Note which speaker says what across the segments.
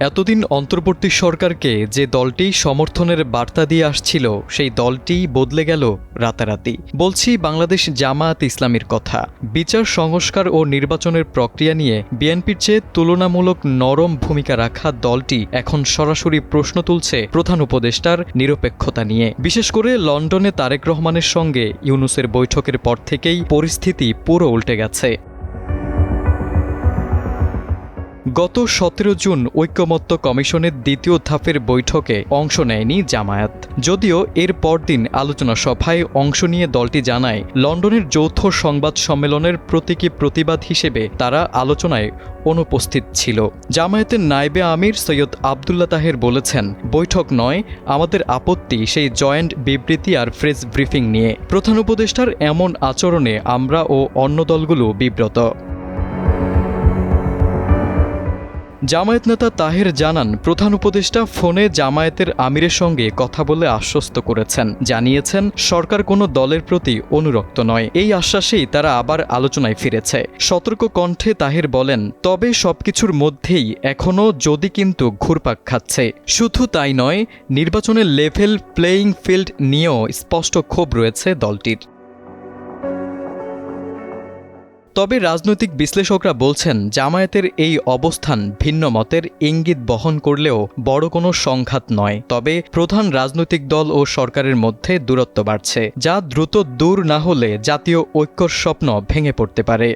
Speaker 1: এতদিন অন্তর্বর্তী সরকারকে যে দলটি সমর্থনের বার্তা দিয়ে আসছিল, সেই দলটি বদলে গেল রাতারাতি। বলছি বাংলাদেশ জামায়াত ইসলামীর কথা। বিচার, সংস্কার ও নির্বাচনের প্রক্রিয়া নিয়ে বিএনপির চেয়ে তুলনামূলক নরম ভূমিকা রাখা দলটি এখন সরাসরি প্রশ্ন তুলছে প্রধান উপদেষ্টার নিরপেক্ষতা নিয়ে। বিশেষ করে লন্ডনে তারেক রহমানের সঙ্গে ইউনুসের বৈঠকের পর থেকেই পরিস্থিতি পুরো উল্টে গেছে। গত সতেরো জুন ঐক্যমত্য কমিশনের দ্বিতীয় ধাপের বৈঠকে অংশ নেয়নি জামায়াত। যদিও এর পরদিন আলোচনা সভায় অংশ নিয়ে দলটি জানায়, লন্ডনের যৌথ সংবাদ সম্মেলনের প্রতীকী প্রতিবাদ হিসেবে তারা আলোচনায় অনুপস্থিত ছিল। জামায়াতের নাইবে আমির সৈয়দ আবদুল্লা তাহের বলেছেন, বৈঠক নয়, আমাদের আপত্তি সেই জয়েন্ট বিবৃতি আর ফ্রেস ব্রিফিং নিয়ে। প্রধান উপদেষ্টার এমন আচরণে আমরা ও অন্য দলগুলো বিব্রত। জামায়াত নেতা তাহের জানান, প্রধান উপদেষ্টা ফোনে জামায়াতের আমিরের সঙ্গে কথা বলে আশ্বস্ত করেছেন। জানিয়েছেন, সরকার কোনো দলের প্রতি অনুরক্ত নয়। এই আশ্বাসেই তারা আবার আলোচনায় ফিরেছে। সতর্ক কণ্ঠে তাহের বলেন, তবে সবকিছুর মধ্যেই এখনও যদি কিন্তু ঘুরপাক খাচ্ছে। শুধু তাই নয়, নির্বাচনের লেভেল প্লেয়িং ফিল্ড নিয়েও স্পষ্ট ক্ষোভ রয়েছে দলটির। তবে রাজনৈতিক বিশ্লেষকরা বলছেন, জামায়াতের এই অবস্থান ভিন্ন মতের ইঙ্গিত বহন করলেও বড় কোনো সংঘাত নয়। তবে প্রধান রাজনৈতিক দল ও সরকারের মধ্যে দূরত্ব বাড়ছে, যা দ্রুত দূর না হলে জাতীয় ঐক্যর স্বপ্ন ভেঙে পড়তে পারে।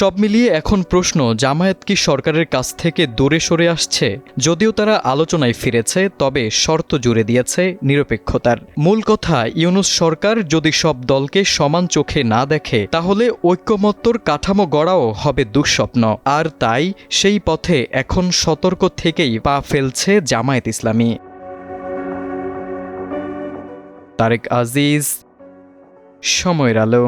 Speaker 1: সব মিলিয়ে এখন প্রশ্ন, জামায়াত কি সরকারের কাছ থেকে দূরে সরে আসছে? যদিও তারা আলোচনায় ফিরেছে, তবে শর্ত জুড়ে দিয়েছে নিরপেক্ষতার। মূল কথা, ইউনুস সরকার যদি সব দলকে সমান চোখে না দেখে, তাহলে ঐক্যমত্যর কাঠামো গড়াও হবে দুঃস্বপ্ন। আর তাই, সেই পথে এখন সতর্ক থেকেই পা ফেলছে জামায়াত ইসলামী। তারেক আজিজ, সময়ের আলো।